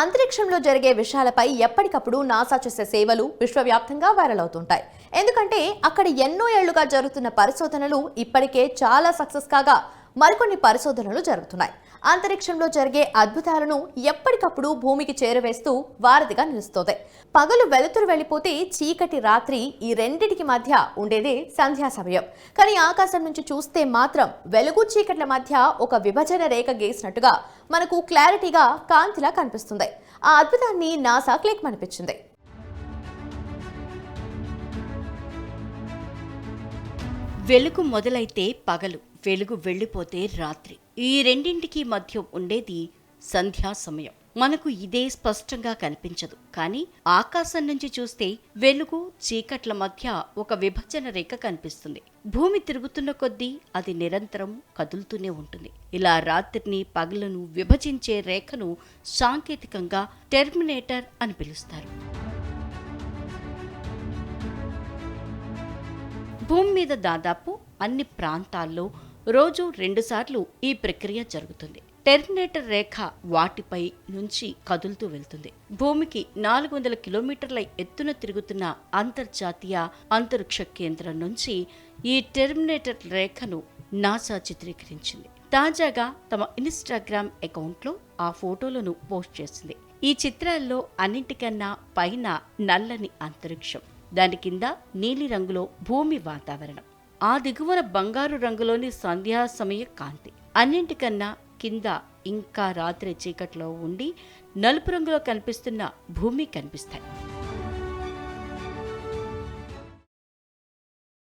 అంతరిక్షంలో జరిగే విషయాలపై ఎప్పటికప్పుడు నాసా చేసే సేవలు విశ్వవ్యాప్తంగా వైరల్ అవుతుంటాయి. ఎందుకంటే అక్కడ ఎన్నో ఏళ్ళుగా జరుగుతున్న పరిశోధనలు ఇప్పటికే చాలా సక్సెస్ కాగా మరికొన్ని పరిశోధనలు జరుగుతున్నాయి. అంతరిక్షంలో జరిగే అద్భుతాలను ఎప్పటికప్పుడు భూమికి చేరవేస్తూ వారధిగా నిలుస్తోంది. పగలు వెలుతురు వెళ్ళిపోతే చీకటి రాత్రి ఈ రెండిటికి మధ్య ఉండేదే సంధ్యా సమయం. కానీ ఆకాశం నుంచి చూస్తే మాత్రం వెలుగు చీకట్ల మధ్య ఒక విభజన రేఖ గీసినట్టుగా మనకు క్లారిటీగా కాంతిలా కనిపిస్తుంది. ఆ అద్భుతాన్ని నాసా క్లిక్ అనిపించింది వెలుగు మొదలైతే పగలు. వెలుగు వెళ్ళిపోతే రాత్రి. ఈ రెండింటికి మధ్య ఉండేది సంధ్యా సమయం. మనకు ఇదే స్పష్టంగా కనిపించదు. కానీ ఆకాశం నుంచి చూస్తే వెలుగు చీకట్ల మధ్య ఒక విభజన రేఖ కనిపిస్తుంది. భూమి తిరుగుతున్న కొద్దీ అది నిరంతరం కదులుతూనే ఉంటుంది. ఇలా రాత్రిని పగలను విభజించే రేఖను సాంకేతికంగా టెర్మినేటర్ అని పిలుస్తారు. భూమి మీద దాదాపు అన్ని ప్రాంతాల్లో రోజు రెండుసార్లు ఈ ప్రక్రియ జరుగుతుంది. టెర్మినేటర్ రేఖ వాటిపై నుంచి కదులుతూ వెళ్తుంది. భూమికి నాలుగు వందల కిలోమీటర్ల ఎత్తున తిరుగుతున్న అంతర్జాతీయ అంతరిక్ష కేంద్రం నుంచి ఈ టెర్మినేటర్ రేఖను నాసా చిత్రీకరించింది. తాజాగా తమ ఇన్స్టాగ్రామ్ అకౌంట్లో ఆ ఫోటోలను పోస్ట్ చేసింది ఈ చిత్రాల్లో అన్నింటికన్నా పైన నల్లని అంతరిక్షం దాని కింద నీలిరంగులో భూమి వాతావరణం. ఆ దిగువన బంగారు రంగులోని సంధ్యా సమయ కాంతి. అన్నింటికన్నా కింద ఇంకా రాత్రి చీకట్లో ఉండి నలుపు రంగులో కనిపిస్తున్న భూమి కనిపిస్తాయి.